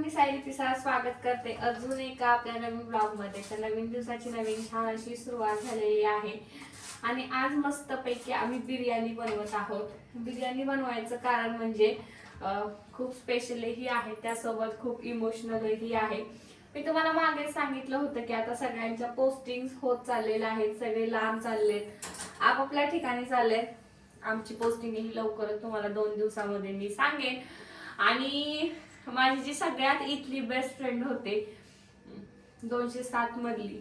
मी सायली पिसाळ स्वागत करते. अजून एका आपल्या नवीन ब्लॉगमध्ये तर नवीन दिवसाची नवीन छान अशी सुरुवात झालेली आहे. आणि आज मस्तपैकी आम्ही बिर्याणी बनवत आहोत. बिर्याणी बनवायचं कारण म्हणजे खूप स्पेशलही आहे. त्यासोबत खूप इमोशनलही आहे. मी तुम्हाला मागे सांगितलं होतं की आता सगळ्यांच्या पोस्टिंग होत चाललेल्या आहेत. सगळे लांब चाललेत. आपापल्या ठिकाणी चाललेत. आमची पोस्टिंग ही लवकरच तुम्हाला दोन दिवसामध्ये मी सांगेन. आणि माझी जी सगळ्यात इथली बेस्ट फ्रेंड होते दोनशे सात मधली.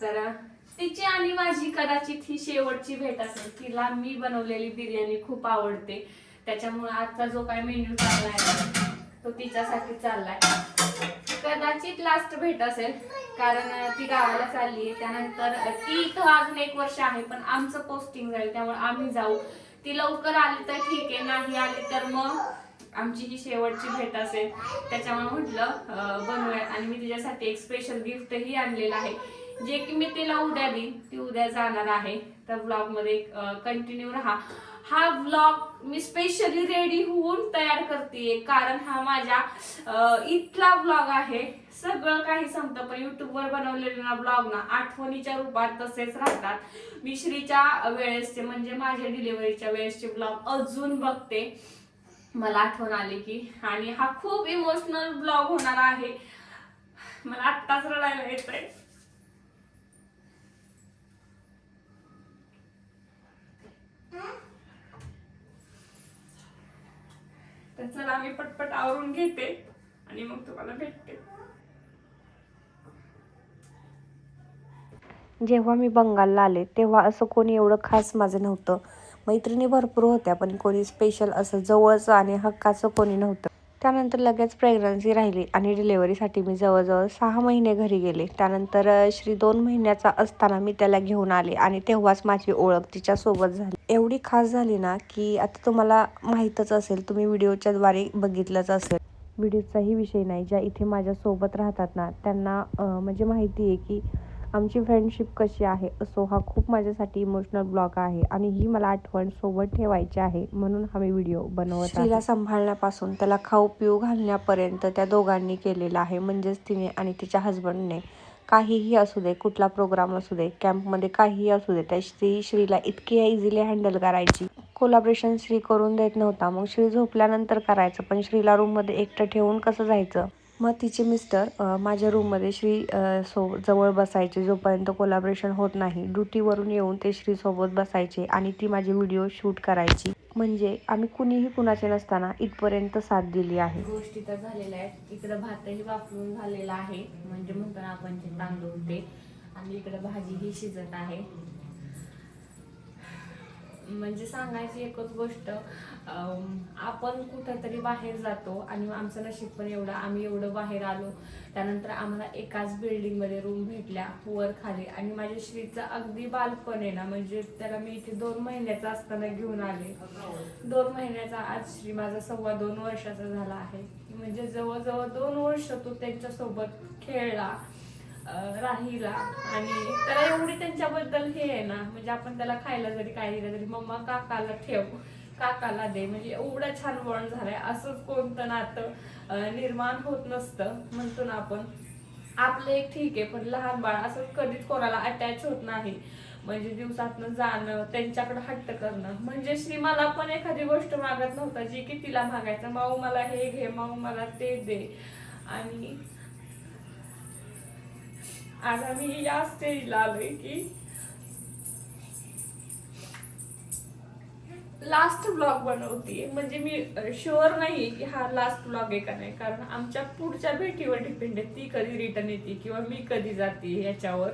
तर तिची आणि माझी कदाचित ही शेवटची भेट असेल. तिला मी बनवलेली बिर्याणी खूप आवडते. त्याच्यामुळे आजचा जो काही मेन्यू चाललाय तो तिच्यासाठी चाललाय. कदाचित लास्ट भेट असेल कारण ती गावाला चालली आहे. त्यानंतर ती इथं अजून एक वर्ष आहे पण आमचं पोस्टिंग जाईल त्यामुळे आम्ही जाऊ. ती लवकर आली तर ठीक आहे नाही आली तर मग आमची ही शेवटची भेट असेल. त्याच्यामुळे म्हटलं बनवूया. आणि मी तिच्यासाठी एक स्पेशल गिफ्टही आणलेलं आहे. जे की मी तिला उद्या देईन. ती उद्या जाणार आहे. तर ब्लॉगमध्ये कंटिन्यू राहा. हा ब्लॉग मी स्पेशली रेडी होऊन तयार करते कारण हा माझ्या इथला ब्लॉग आहे. सगळं काही संपतं पण युट्यूबवर बनवलेले ना ब्लॉग ना आठवणीच्या रूपात तसेच राहतात. मी श्रीच्या वेळेसचे म्हणजे माझ्या डिलिव्हरीच्या वेळेसचे ब्लॉग अजून बघते. मला आठवण आली की. आणि हा खूप इमोशनल ब्लॉग होणार आहे. मला आत्ताच रडायला येत आहे तर चला मी पटपट आवरून घेते आणि मग तुम्हाला भेटते. जेव्हा मी बंगालला आले तेव्हा असं कोणी एवढं खास माझं नव्हतं. मैत्रिणी भरपूर होत्या पण कोणी स्पेशल असं जवळचं आणि हक्काचं कोणी नव्हतं. त्यानंतर लगेच प्रेग्नन्सी राहिली आणि डिलेवरीसाठी मी जवळजवळ सहा महिने घरी गेले. त्यानंतर श्री दोन महिन्याचा असताना मी त्याला घेऊन आले आणि तेव्हाच माझी ओळख तिच्यासोबत झाली. एवढी खास झाली ना की आता तुम्हाला माहीतच असेल तुम्ही व्हिडिओच्या द्वारे बघितलंच असेल. व्हिडिओचाही विषय नाही ज्या इथे माझ्यासोबत राहतात ना त्यांना म्हणजे माहिती आहे की आमची फ्रेंडशिप कशी आहे? असो हा खूप माझ्यासाठी इमोशनल ब्लॉग आहे आणि ही मला आठवण सोबत ठेवायची आहे म्हणून हा मी व्हिडिओ बनवत तिला सांभाळण्यापासून त्याला खाऊ पिऊ घालण्यापर्यंत त्या दोघांनी केलेलं आहे. म्हणजेच तिने आणि तिच्या हस्बंडने काहीही असू दे कुठला प्रोग्राम असू दे कॅम्पमध्ये काहीही असू दे त्या श्री श्रीला इतकी इझिली हँडल करायची. कोलाब्रेशन श्री करून देत नव्हता. मग श्री झोपल्यानंतर करायचं. पण श्रीला रूममध्ये एकटं ठेवून कसं जायचं? मग तिचे मिस्टर माझ्या रूममध्ये श्री सो जवळ बसायचे. जोपर्यंत कोलाब्रेशन होत नाही ड्युटीवरून येऊन ते श्रीसोबत बसायचे आणि ती माझी व्हिडिओ शूट करायची. म्हणजे आम्ही कुणीही कुणाचे नसताना इथपर्यंत साथ दिली आहे. गोष्टी तर झालेल्या आहेत. इकडं भातही वापरून झालेला आहे. म्हणजे म्हणतो ना आपण तांदूळ ते. आणि इकडं भाजी ही शिजत आहे. म्हणजे सांगायची एकच गोष्ट आपण कुठेतरी बाहेर जातो आणि आमचं नशीब पण एवढं आम्ही एवढं बाहेर आलो त्यानंतर आम्हाला एकाच बिल्डिंगमध्ये रूम भेटल्या वर खाली. आणि माझ्या श्रीचं अगदी बालपण आहे ना म्हणजे त्याला मी इथे दोन महिन्याचा असताना घेऊन आले. दोन महिन्याचा आज श्री माझा सव्वा दोन वर्षाचा झाला आहे. म्हणजे जवळजवळ दोन वर्ष तो त्यांच्यासोबत खेळला. राहिला. आणि त्याला एवढी त्यांच्याबद्दल हे आहे ना म्हणजे आपण त्याला खायला जरी काय दिलं तरी मम्मा काकाला ठेव. काकाला दे. म्हणजे एवढं छान बॉन्ड झालाय. असंच कोणतं नातं निर्माण होत नसतं म्हणतो ना आपण. आपलं एक ठीक आहे पण लहान बाळ असं कधीच कोणाला अटॅच होत नाही. म्हणजे दिवसातनं जाणं त्यांच्याकडे हट्ट करणं. म्हणजे श्री मला पण एखादी गोष्ट मागत नव्हता जी की तिला मागायचं. माऊ मला हे घे माऊ मला ते दे. आणि आज आम्ही या स्टेजला आलोय की लास्ट ब्लॉग बनवते म्हणजे मी शुअर नाहीये की हा लास्ट ब्लॉग आहे का नाही. कारण आमच्या पुढच्या भेटीवर डिपेंड आहे. ती कधी रिटर्न येते किंवा मी कधी जाते याच्यावर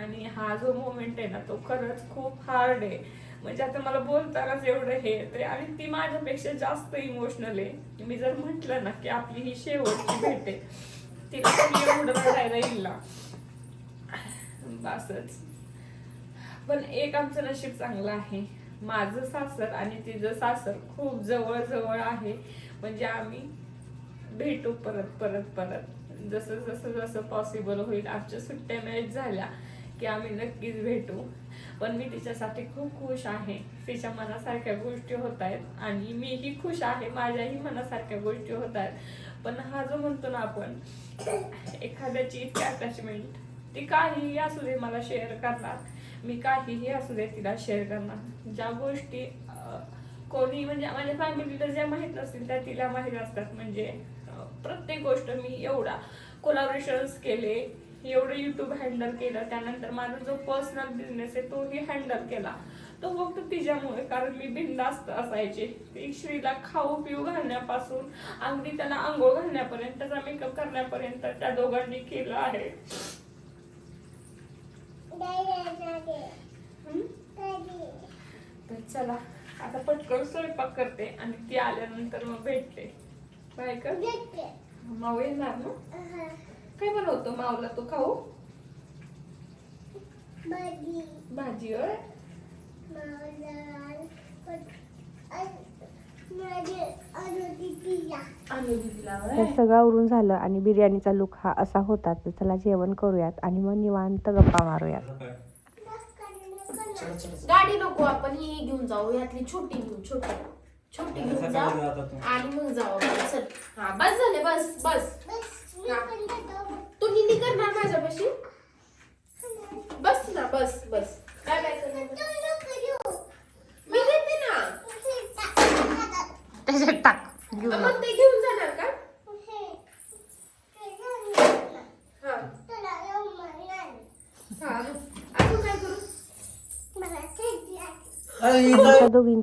आणि हा जो मोमेंट आहे ना तो खरंच खूप हार्ड आहे. म्हणजे आता मला बोलतानाच एवढं हे येते आणि ती माझ्यापेक्षा जास्त इमोशनल आहे. मी जर म्हटलं ना की आपली ही शेवटची भेट आहे. तिला एवढं रडायला येईल बसच पण एक आमचं नशीब चांगलं आहे. माझं सासर आणि तिचं सासर खूप जवळ जवळ आहे. म्हणजे आम्ही भेटू परत परत परत. जसं जसं जसं पॉसिबल होईल. आमच्या सुट्ट्या मॅच झाल्या की आम्ही नक्कीच भेटू. पण मी तिच्यासाठी खूप खुश आहे. तिच्या मनासारख्या गोष्टी होत आहेत आणि मीही खुश आहे. माझ्याही मनासारख्या गोष्टी होत आहेत. पण हा जो म्हणतो ना आपण एखाद्याची इतकी अटॅचमेंट ती काहीही असू दे मला शेअर करणार. मी काहीही असू दे तिला शेअर करणार. ज्या गोष्टी कोणी म्हणजे माझ्या फॅमिलीला ज्या माहीत नसतील त्या तिला माहीत असतात. म्हणजे प्रत्येक गोष्ट मी एवढा कोलाबरेशन्स केले एवढं यूट्यूब हँडल केलं त्यानंतर माझा जो पर्सनल बिझनेस आहे तोही हँडल केला. तो फक्त तिच्यामुळे कारण मी बिनधास्त असायचे. श्रीला खाऊ पिऊ घालण्यापासून अगदी त्याला आंघोळ घालण्यापर्यंत त्याचा मेकअप करण्यापर्यंत त्या दोघांनी केलं आहे? तर चला आता पटकन स्वयंपाक करते आणि ती आल्यानंतर मग भेटते. काय कर माऊ येणार ना? काय बनवतो माऊला तो खाऊ? भाजी होय आणू दिदीला तर होय सगळं आवरून झालं आणि बिर्याणीचा लुक हा असा होता तर चला जेवण करूयात आणि मग निवांत गप्पा मारूयात. गाडी नको आपण ही घेऊन जाऊ यातली छोटी घेऊ छोटी. छोटी घेऊन जाऊ आणि मग जाऊ. चल. हा बस झाले बस बस. तू हिंदी करणार माझ्यापाशी. बस ना बस बस. काय काय करणार? 谢谢打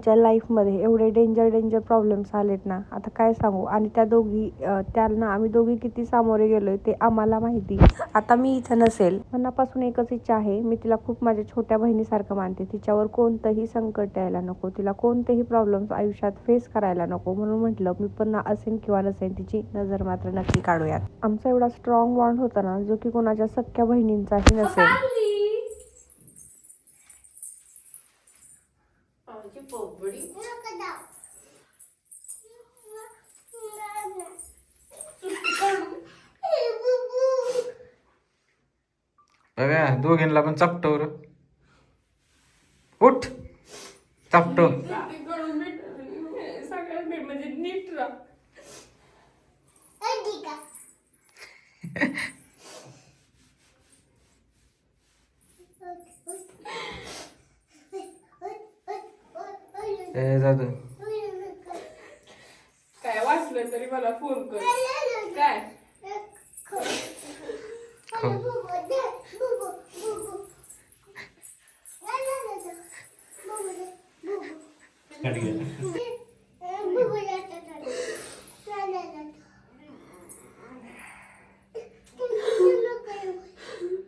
त्यांच्या लाईफमध्ये एवढे डेंजर डेंजर प्रॉब्लेम्स आलेत ना. आता काय सांगू? आणि त्या दोघी त्यांना आम्ही दोघी किती सामोरे गेलोय ते आम्हाला माहिती. आता मी इथं नसेल. मनापासून एकच इच्छा आहे. मी तिला खूप माझ्या छोट्या बहिणीसारखं मानते. तिच्यावर कोणतंही संकट यायला नको. तिला कोणतेही प्रॉब्लेम्स आयुष्यात फेस करायला नको. म्हणून म्हटलं मी पण असेन किंवा नसेन तिची नजर मात्र नक्की काढूयात. आमचा एवढा स्ट्रॉंग बॉन्ड होता ना जो की कोणाच्या सख्या बहिणींचाही नसेल. Oh, पोपडी. बघा दोघींना पण चपटवर उठ. चपट सुट्टी करून भेट सगळ्यात भेट म्हणजे नीट राहा ए जादू काय वाचलं तरी मला फोन कर. काय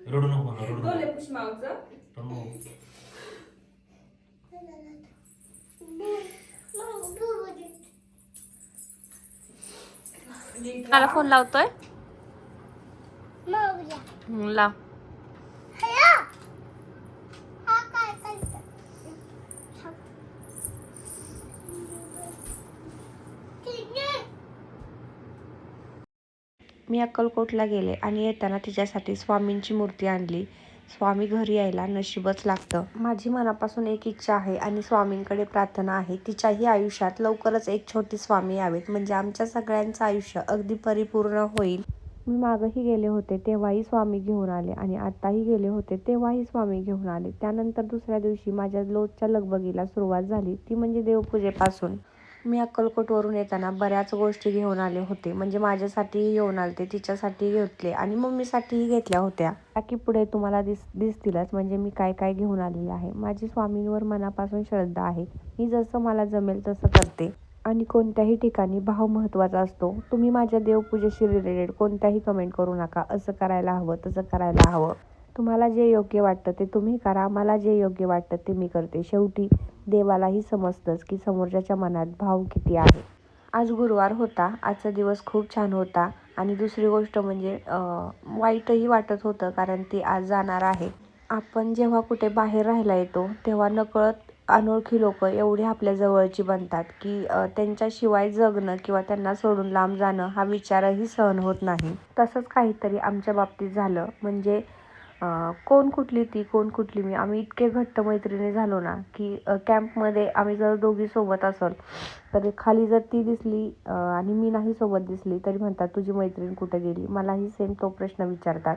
रडू नको ना रडू बोले पुष्मावचं नको नीट मला. फोन लावतोय? हं, लाव मी अक्कलकोटला गेले आणि येताना तिच्यासाठी स्वामींची मूर्ती आणली. स्वामी घरी यायला नशीबच लागतं. माझी मनापासून एक इच्छा आहे आणि स्वामींकडे प्रार्थना आहे. तिच्याही आयुष्यात लवकरच एक छोटी स्वामी यावेत. म्हणजे आमच्या सगळ्यांचं आयुष्य अगदी परिपूर्ण होईल. मी मागंही गेले होते तेव्हाही स्वामी घेऊन आले. आणि आत्ताही गेले होते तेव्हाही स्वामी घेऊन आले. त्यानंतर दुसऱ्या दिवशी माझ्या लोजच्या लगबगीला सुरुवात झाली. ती म्हणजे देवपूजेपासून. मी अक्कलकोटवरून येताना बऱ्याच गोष्टी घेऊन आले होते. म्हणजे माझ्यासाठीही घेऊन आलते तिच्यासाठी घेतले आणि मम्मीसाठीही घेतल्या होत्या. बाकी पुढे तुम्हाला दिस दिसतीलच म्हणजे मी काय काय घेऊन आलेले आहे. माझी स्वामींवर मनापासून श्रद्धा आहे. मी जसं मला जमेल तसं करते. आणि कोणत्याही ठिकाणी भाव महत्त्वाचा असतो. तुम्ही माझ्या देवपूजेशी रिलेटेड कोणत्याही कमेंट करू नका. असं करायला हवं तसं करायला हवं. तुम्हाला जे योग्य वाटतं ते तुम्ही करा. मला जे योग्य वाटतं ते मी करते. शेवटी देवालाही समजतंच की समोरच्याच्या मनात भाव किती आहे. आज गुरुवार होता. आजचा दिवस खूप छान होता. आणि दुसरी गोष्ट म्हणजे वाईटही वाटत होतं कारण ती आज जाणार आहे. आपण जेव्हा कुठे बाहेर राहायला येतो तेव्हा नकळत अनोळखी लोक एवढी आपल्या जवळची बनतात की त्यांच्याशिवाय जगणं किंवा त्यांना सोडून लांब जाणं हा विचारही सहन होत नाही. तसंच काहीतरी आमच्या बाबतीत झालं. म्हणजे कोण कुठली ती कोण कुठली मी? आम्ही इतके घट्ट मैत्रिणी झालो ना की कॅम्पमध्ये आम्ही जर दोघी सोबत असल तर खाली जर ती दिसली आणि मी नाही सोबत दिसली तरी म्हणतात तुझी मैत्रीण कुठे गेली? मलाही सेम तो प्रश्न विचारतात.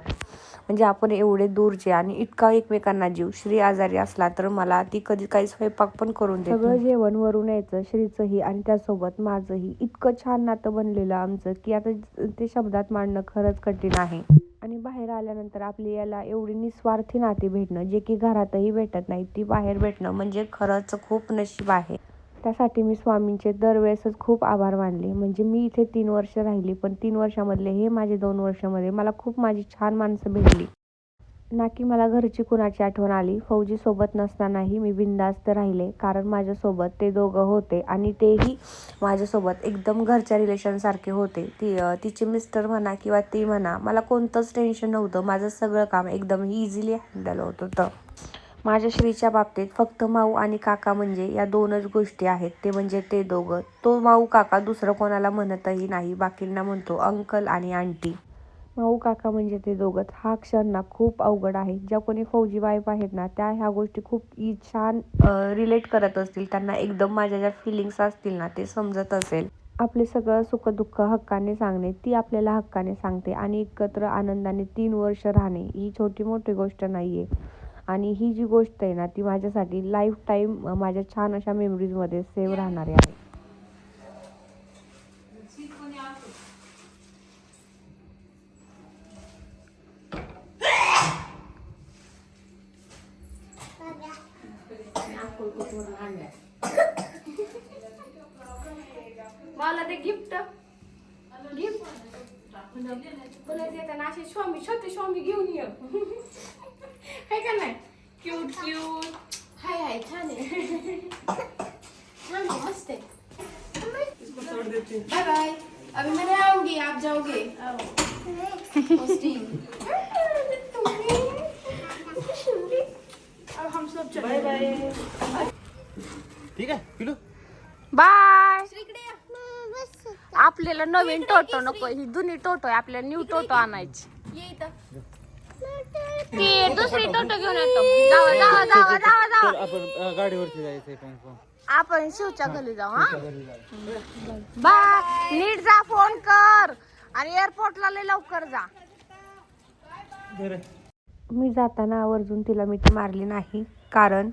म्हणजे आपण एवढे दूरचे आणि इतका एकमेकांना जीव श्री आजारी असला तर मला ती कधी काही स्वयंपाक पण करून देत सगळं जेवण वरून यायचं श्रीचंही आणि त्यासोबत माझंही. इतकं छान नातं बनलेलं आमचं की आता ते शब्दात मांडणं खरंच कठीण आहे. आणि बाहेर आल्यानंतर आपली याला एवढी निस्वार्थी नाती भेटणं जे की घरातही भेटत नाही ती बाहेर भेटणं म्हणजे खरंच खूप नशीब आहे. त्यासाठी मी स्वामींचे दरवेळेसच खूप आभार मानले. म्हणजे मी इथे तीन वर्ष राहिली पण तीन वर्षामधले हे माझे दोन वर्षामध्ये मला खूप माझी छान माणसं भेटली. ना की मला घरची कुणाची आठवण आली. फौजीसोबत नसतानाही मी बिंदास्त राहिले. कारण माझ्यासोबत ते दोघं होते आणि तेही माझ्यासोबत एकदम घरच्या रिलेशनसारखे होते. ती तिचे मिस्टर म्हणा किंवा ती म्हणा मला कोणतंच टेन्शन नव्हतं. माझं सगळं काम एकदम इझिली हँडल होत होतं. माझ्या श्रीच्या बाबतीत फक्त माऊ आणि काका म्हणजे या दोनच गोष्टी आहेत. ते म्हणजे ते दोघं. तो माऊ काका दुसरं कोणाला म्हणतही नाही. बाकींना म्हणतो अंकल आणि आंटी. माऊ काका म्हणजे ते दोघंच. हा क्षण ना खूप अवघड आहे. ज्या कोणी फौजी वाईफ आहेत ना त्या ह्या गोष्टी खूप ई छान रिलेट करत असतील. त्यांना एकदम माझ्या ज्या फिलिंग्स असतील ना ते समजत असेल. आपले सगळं सुखदुःख हक्काने सांगणे ती आपल्याला हक्काने सांगते. आणि एकत्र आनंदाने तीन वर्ष राहणे ही छोटी मोठी गोष्ट नाही आहे आणि ही जी गोष्ट आहे ना ती माझ्यासाठी लाईफ टाईम माझ्या छान अशा मेमरीजमध्ये सेव्ह राहणारी आहे. मला ते गिफ्ट. गिफ्ट. देताना असे स्वामी छोटे स्वामी घेऊन ये. हाय का नाही? क्यूट क्यूट हाय हाय छान आहे. छान आहे मस्त आहे. बाय बाय अभी मैं आऊंगी आप जाओगे बाय ठीक आहे पिलू. बाय. आपल्याला नवीन टोटो नको ही जुनी टोटो आहे आपल्याला न्यू टोटो आणायची. ये इथं. ती दुसरी टोटो घेऊन येतो. जावा जावा जावा जावा जावा. आपण गाडीवरती जायचंय पण आपण शिवच्या घरी जाऊ हा? बाय. नीट जा फोन कर. आणि एअरपोर्टला लय लवकर जा. मी जाताना आवर्जून तिला मिठी मारली नाही. कारण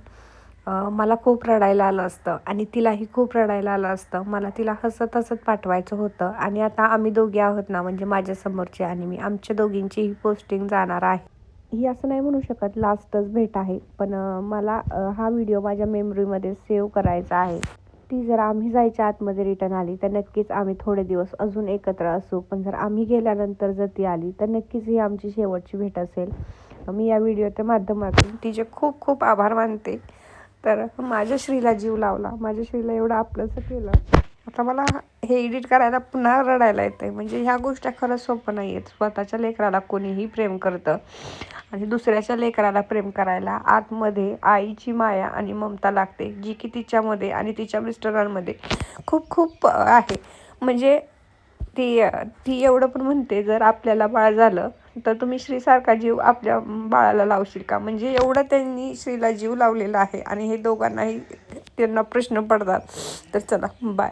मला खूप रडायला आलं असतं आणि तिलाही खूप रडायला आलं असतं. मला तिला हसत हसत पाठवायचं होतं आणि आता आम्ही दोघी आहोत ना म्हणजे माझ्यासमोरची आणि मी आमच्या दोघींची ही पोस्टिंग जाणार आहे. ही असं नाही म्हणू शकत लास्टच भेट आहे. पण मला हा व्हिडिओ माझ्या मेमरीमध्ये सेव्ह करायचा आहे. ती जर आम्ही जायच्या आतमध्ये रिटर्न आली तर नक्कीच आम्ही थोडे दिवस अजून एकत्र असू. पण जर आम्ही गेल्यानंतर जर ती आली तर नक्कीच ही आमची शेवटची भेट असेल. मी या व्हिडिओच्या माध्यमातून तिचे खूप खूप आभार मानते. तर माझ्या श्रीला जीव लावला. माझ्या श्रीला एवढं आपलंसं केलं. आता मला हे एडिट करायला पुन्हा रडायला येतं आहे म्हणजे ह्या गोष्टी खरंच सोपं नाही आहेत स्वतःच्या लेकराला कोणीही प्रेम करतं. आणि दुसऱ्याच्या लेकराला प्रेम करायला आतमध्ये आईची माया आणि ममता लागते जी की तिच्यामध्ये आणि तिच्या मिस्टरांमध्ये खूप खूप आहे. म्हणजे ती ती एवढं पण म्हणते जर आपल्याला बाळ झालं तर तुम्ही श्रीसारखा जीव आपल्या बाळाला लावशील का? म्हणजे एवढं त्यांनी श्रीला जीव लावलेला आहे आणि हे दोघांनाही त्यांना प्रश्न पडतात. तर चला बाय